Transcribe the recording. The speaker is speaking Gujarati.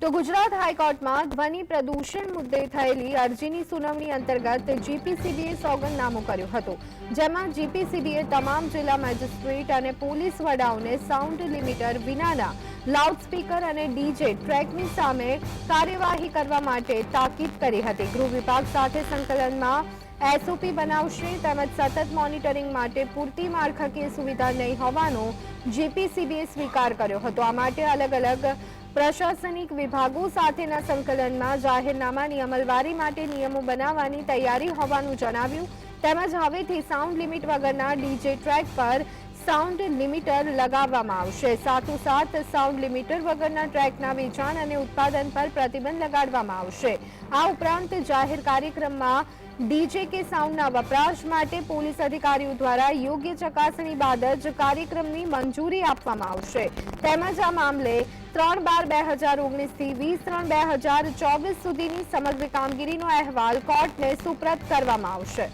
તો ગુજરાત હાઈકોર્ટમાં ધ્વનિ પ્રદૂષણ મુદ્દે થયેલી અરજીની સુનાવણી અંતર્ગત જીપીસીબીએ સોગંદનામું કર્યું હતું, જેમાં જીપીસીબીએ તમામ જિલ્લા મેજિસ્ટ્રેટ અને પોલીસ વડાઓને સાઉન્ડ લિમિટર વિનાના લાઉડસ્પીકર અને ડીજે ટ્રેકની સામે કાર્યવાહી કરવા માટે તાકીદ કરી હતી. ગૃહ વિભાગ સાથે સંકલનમાં એસઓપી બનાવશે તેમજ સતત મોનિટરિંગ માટે પૂરતી માળખાકીય સુવિધા નહીં હોવાનો જીપીસીબીએ સ્વીકાર કર્યો હતો. આ માટે અલગ અલગ પ્રશાસનિક વિભાગો સાથેના સંકલનમાં જાહેરનામાની અમલવારી માટે નિયમો બનાવવાની તૈયારી હોવાનું જણાવ્યું. તેમજ હવેથી સાઉન્ડ લિમિટ વગરના ડીજે ટ્રેક પર સાઉન્ડ લિમિટર લગાવવામાં આવશે. સાથોસાથ સાઉન્ડ લિમિટર વગરના ટ્રેકના વેચાણ અને ઉત્પાદન પર પ્રતિબંધ લગાડવામાં આવશે. આ ઉપરાંત જાહેર કાર્યક્રમમાં ડીજે કે સાઉન્ડના વપરાશ માટે પોલીસ અધિકારીઓ દ્વારા યોગ્ય ચકાસણી બાદ જ કાર્યક્રમની મંજૂરી આપવામાં આવશે. તેમજ આ મામલે ત્રણ બાર બે હજાર ઓગણીસથી વીસ ત્રણ બે હજાર ચોવીસ સુધીની સમગ્ર કામગીરીનો અહેવાલ કોર્ટને સુપ્રત કરવામાં આવશે.